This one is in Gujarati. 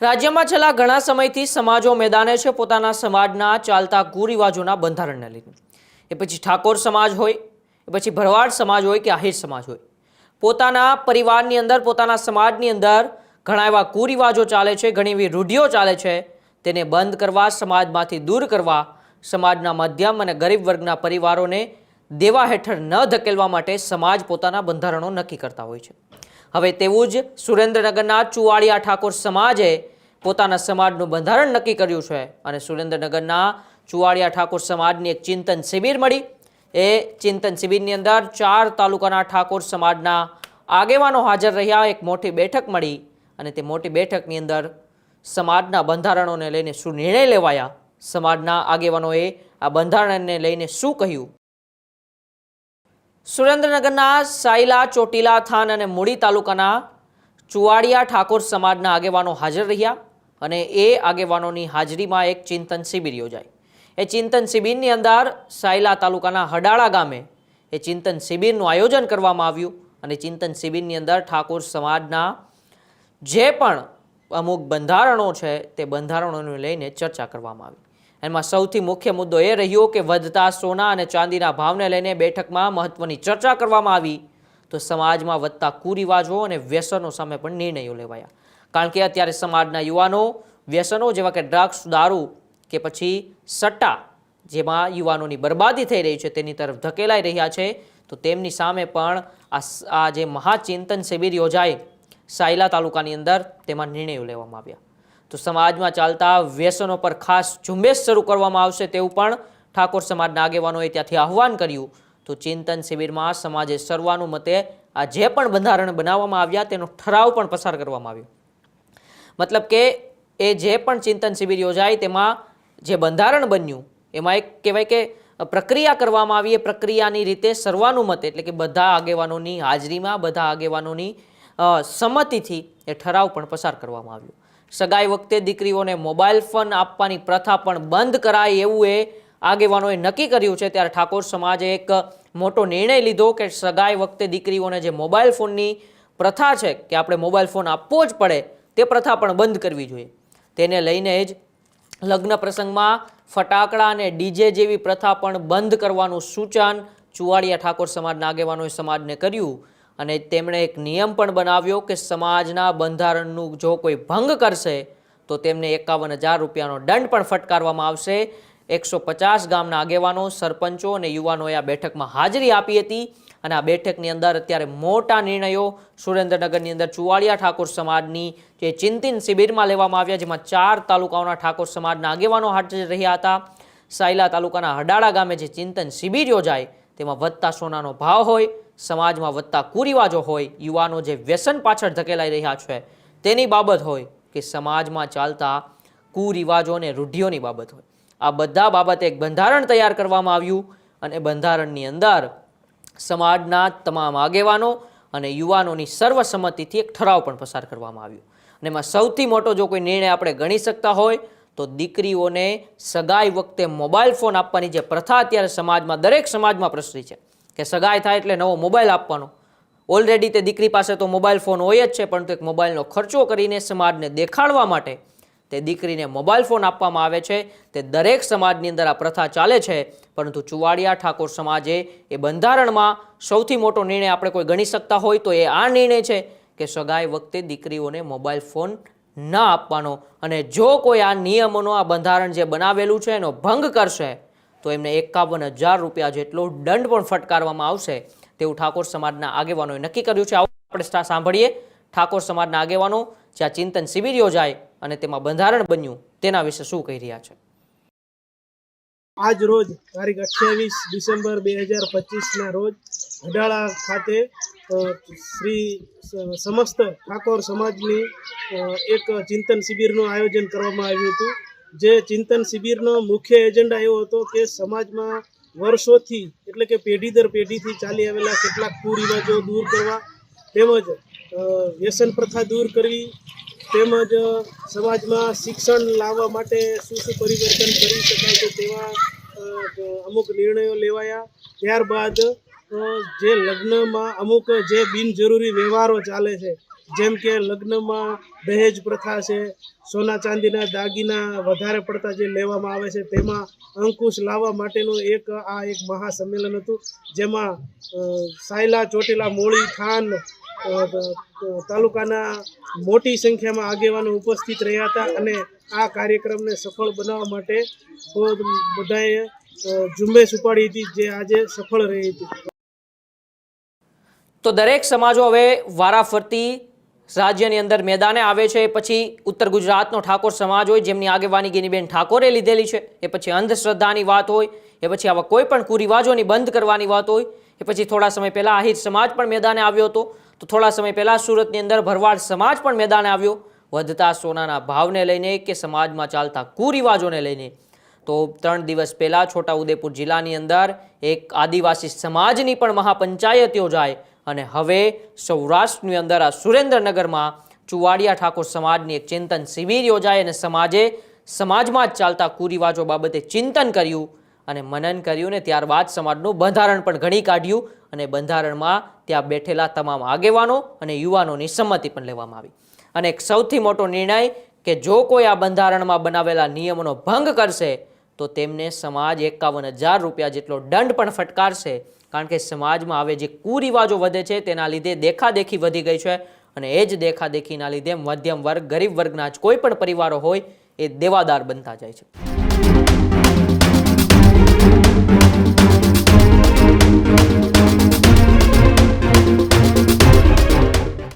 રાજ્યમાં છેલ્લા ઘણા સમયથી સમાજો મેદાને છે, પોતાના સમાજના ચાલતા કુરિવાજોના બંધારણને લઈને. એ પછી ઠાકોર સમાજ હોય, એ પછી ભરવાડ સમાજ હોય કે આહિર સમાજ હોય. પોતાના પરિવારની અંદર, પોતાના સમાજની અંદર ઘણા એવા કુરિવાજો ચાલે છે, ઘણી એવી રૂઢિઓ ચાલે છે, તેને બંધ કરવા, સમાજમાંથી દૂર કરવા, સમાજના મધ્યમ અને ગરીબ વર્ગના પરિવારોને દેવા હેઠળ ન ધકેલવા માટે સમાજ પોતાના બંધારણો નક્કી કરતા હોય છે. હવે તેવું જ સુરેન્દ્રનગરના ચુવાડિયા ઠાકોર સમાજે પોતાના સમાજનું બંધારણ નક્કી કર્યું છે. અને સુરેન્દ્રનગરના ચુવાડિયા ઠાકોર સમાજની એક ચિંતન શિબિર મળી. એ ચિંતન શિબિરની અંદર ચાર તાલુકાના ઠાકોર સમાજના આગેવાનો હાજર રહ્યા, એક મોટી બેઠક મળી અને તે મોટી બેઠકની અંદર સમાજના બંધારણોને લઈને શું નિર્ણય લેવાયા, સમાજના આગેવાનોએ આ બંધારણને લઈને શું કહ્યું? સુરેન્દ્રનગરના સાયલા, ચોટીલા થાન અને મૂડી તાલુકાના ચુવાડિયા ઠાકોર સમાજના આગેવાનો હાજર રહ્યા અને એ આગેવાનોની હાજરીમાં એક ચિંતન શિબિર યોજાઈ. એ ચિંતન શિબિરની અંદર સાયલા તાલુકાના હડાળા ગામે એ ચિંતન શિબિરનું આયોજન કરવામાં આવ્યું અને ચિંતન શિબિરની અંદર ઠાકોર સમાજના જે પણ અમુક બંધારણો છે તે બંધારણોને લઈને ચર્ચા કરવામાં આવી. એમાં સૌથી મુખ્ય મુદ્દો એ રહ્યો કે વધતા સોના અને ચાંદીના ભાવને લઈને બેઠકમાં મહત્વની ચર્ચા કરવામાં આવી. તો સમાજમાં વધતા કુરિવાજો અને વ્યસનો સામે પણ નિર્ણયો લેવાયા. કારણ કે અત્યારે સમાજના યુવાનો વ્યસનો જેવા કે ડ્રગ્સ, દારૂ કે પછી સટ્ટા જેમાં યુવાનોની બરબાદી થઈ રહી છે તેની તરફ ધકેલાઈ રહ્યા છે. તો તેમની સામે પણ આ જે મહાચિંતન શિબિર યોજાઈ, સાયલા તાલુકાની અંદર તેમાં નિર્ણયો લેવામાં આવ્યા. તો સમાજમાં ચાલતા વ્યસનો પર ખાસ ઝુંબેશ શરૂ કરવામાં આવશે તેવું પણ ઠાકોર સમાજના આગેવાનોએ ત્યાંથી આહવાન કર્યું. તો ચિંતન શિબિરમાં સમાજે સર્વાનુમતે આ જે પણ બંધારણ બનાવવામાં આવ્યા તેનો ઠરાવ પણ પસાર કરવામાં આવ્યો. મતલબ કે એ જે પણ ચિંતન શિબિર યોજાઈ તેમાં જે બંધારણ બન્યું, એમાં એક કહેવાય કે પ્રક્રિયા કરવામાં આવી. એ પ્રક્રિયાની રીતે સર્વાનુમતે એટલે કે બધા આગેવાનોની હાજરીમાં, બધા આગેવાનોની સંમતિથી એ ઠરાવ પણ પસાર કરવામાં આવ્યો. સગાઈ વખતે દીકરીઓને મોબાઈલ ફોન આપવાની પ્રથા પણ બંધ કરાય એવું એ આગેવાનોએ નક્કી કર્યું છે. ત્યારે ઠાકોર સમાજે એક મોટો નિર્ણય લીધો કે સગાઈ વખતે દીકરીઓને જે મોબાઈલ ફોનની પ્રથા છે કે આપણે મોબાઈલ ફોન આપવો જ પડે તે પ્રથા પણ બંધ કરવી જોઈએ. તેને લઈને જ લગ્ન પ્રસંગમાં ફટાકડા અને ડીજે જેવી પ્રથા પણ બંધ કરવાનું સૂચન ચુવાડિયા ઠાકોર સમાજના આગેવાનોએ સમાજને કર્યું. અને તેમણે એક નિયમ પણ બનાવ્યો કે સમાજના બંધારણનું જો કોઈ ભંગ કરશે, તો તેમને એકાવન હજાર રૂપિયાનો દંડ પણ ફટકારવામાં આવશે. એકસો પચાસ ગામના આગેવાનો, સરપંચો અને યુવાનોએ આ બેઠકમાં હાજરી આપી હતી અને આ બેઠકની અંદર અત્યારે મોટા નિર્ણયો સુરેન્દ્રનગરની અંદર ચુવાડિયા ઠાકોર સમાજની જે ચિંતન શિબિરમાં લેવામાં આવ્યા, જેમાં ચાર તાલુકાઓના ઠાકોર સમાજના આગેવાનો હાજર રહ્યા હતા. સાયલા તાલુકાના હડાળા ગામે જે ચિંતન શિબિર યોજાય તેમાં વધતા સોનાનો ભાવ હોય, સમાજમાં વધતા કુરિવાજો હોય, યુવાનો જે વ્યસન પાછળ ધકેલાઈ રહ્યા છે, તેની બાબત હોય કે સમાજમાં ચાલતા કુરિવાજો અને રૂઢિઓની બાબત હોય. આ બધા બાબતે એક બંધારણ તૈયાર કરવામાં આવ્યું અને બંધારણની અંદર સમાજના તમામ આગેવાનો અને યુવાનોની સર્વસંમતિથી એક ઠરાવ પણ પસાર કરવામાં આવ્યો. અને એમાં સૌથી મોટો જો કોઈ નિર્ણય આપણે ગણી શકતા હોય તો દીકરીઓને સગાઈ વખતે મોબાઈલ ફોન આપવાની જે પ્રથા અત્યારે સમાજમાં, દરેક સમાજમાં પ્રસરી છે. કે સગાઈ થાય એટલે નવો મોબાઈલ આપવાનો. ઓલરેડી તે દીકરી પાસે તો મોબાઈલ ફોન હોય જ છે, પરંતુ એક મોબાઈલનો ખર્ચો કરીને સમાજને દેખાડવા માટે તે દીકરીને મોબાઈલ ફોન આપવામાં આવે છે. તે દરેક સમાજની અંદર આ પ્રથા ચાલે છે, પરંતુ ચુવાડિયા ઠાકોર સમાજે એ બંધારણમાં સૌથી મોટો નિર્ણય આપણે કોઈ ગણી શકતા હોય તો એ આ નિર્ણય છે કે સગાઈ વખતે દીકરીઓને મોબાઈલ ફોન ન આપવાનો. અને જો કોઈ આ નિયમોનો, આ બંધારણ જે બનાવેલું છે, એનો ભંગ કરશે, તો એમને એકાવન હજાર રૂપિયા જેટલો દંડ પણ ફટકારવામાં આવશે. તેવું ઠાકોર સમાજના આગેવાનોએ નક્કી કર્યું છે. આપણે સાંભળીએ. ઠાકોર સમાજના આગેવાનો, જ્યાં ચિંતન શિબિર યોજાય અને તેમાં બંધારણ બન્યું, તેના વિશે શું કહી રહ્યા છે? આજ રોજ તારીખ અઠ્યાવીસ ડિસેમ્બર બે હજાર પચીસના રોજ અડાળા ખાતે શ્રી સમસ્ત ઠાકોર સમાજની એક ચિંતન શિબિરનું આયોજન કરવામાં આવ્યું હતું. જે ચિંતન શિબિરનો મુખ્ય એજન્ડા એવો હતો કે સમાજમાં વર્ષોથી, એટલે કે પેઢી દર પેઢીથી ચાલી આવેલા કેટલાક કુરિવાજો દૂર કરવા, તેમજ વ્યસન પ્રથા દૂર કરવી, તેમજ, સમાજમાં શિક્ષણ લાવવા માટે શું શું પરિવર્તન કરી શકાય છે તેવા અમુક નિર્ણયો લેવાયા. ત્યારબાદ અ, જે લગ્નમાં અમુક જે બિનજરૂરી વ્યવહારો ચાલે છે જેમ કે લગ્નમાં દહેજ પ્રથા છે સોના ચાંદીના દાગીના વધારે પડતા જે લેવામાં આવે છે તેમાં અંકુશ લાવવા માટેનું એક આ એક મહાસંમેલન હતું જેમાં સાયલા ચોટીલા મોળી થાન તાલુકાના મોટી સંખ્યામાં આગેવાનો ઉપસ્થિત રહ્યા હતા અને આ કાર્યક્રમને સફળ બનાવવા માટે બધાએ ઝુંબેશ ઉપાડી હતી જે આજે સફળ રહી હતી. તો દરેક સમાજો હવે વારાફરતી રાજ્યની અંદર મેદાને આવે છે. પછી ઉત્તર ગુજરાતનો ઠાકોર સમાજ હોય, જેમની આગેવાની ગિનીબેન ઠાકોરે લીધેલી છે. એ પછી અંધશ્રદ્ધાની વાત હોય, એ પછી આવા કોઈ પણ કુરિવાજોની બંધ કરવાની વાત હોય, એ પછી થોડા સમય પહેલાં આહિર સમાજ પણ મેદાને આવ્યો હતો. તો થોડા સમય પહેલાં સુરતની અંદર ભરવાડ સમાજ પણ મેદાને આવ્યો. વધતા સોનાના ભાવને લઈને કે સમાજમાં ચાલતા કુરિવાજોને લઈને. તો ત્રણ દિવસ પહેલાં છોટાઉદેપુર જિલ્લાની અંદર એક આદિવાસી સમાજની પણ મહાપંચાયત યોજાય અને હવે સૌરાષ્ટ્રની અંદર આ સુરેન્દ્રનગરમાં ચુવાડિયા ઠાકોર સમાજની એક ચિંતન શિબિર યોજાય અને સમાજે સમાજમાં જ ચાલતા કુરિવાજો બાબતે ચિંતન કર્યું અને મનન કર્યું ને ત્યારબાદ સમાજનું બંધારણ પણ ઘણી કાઢ્યું અને બંધારણમાં ત્યાં બેઠેલા તમામ આગેવાનો અને યુવાનોની સંમતિ પણ લેવામાં આવી. અને એક સૌથી મોટો નિર્ણય કે જો કોઈ આ બંધારણમાં બનાવેલા નિયમોનો ભંગ કરશે તો તેમને સમાજ એકાવન હજાર રૂપિયા જેટલો દંડ પણ ફટકારશે. કારણ કે સમાજમાં હવે જે કુરિવાજો વધે છે તેના લીધે દેખાદેખી વધી ગઈ છે અને એ જ દેખાદેખીના લીધે મધ્યમ વર્ગ, ગરીબ વર્ગના જ કોઈ પણ પરિવારો હોય એ દેવાદાર બનતા જાય છે.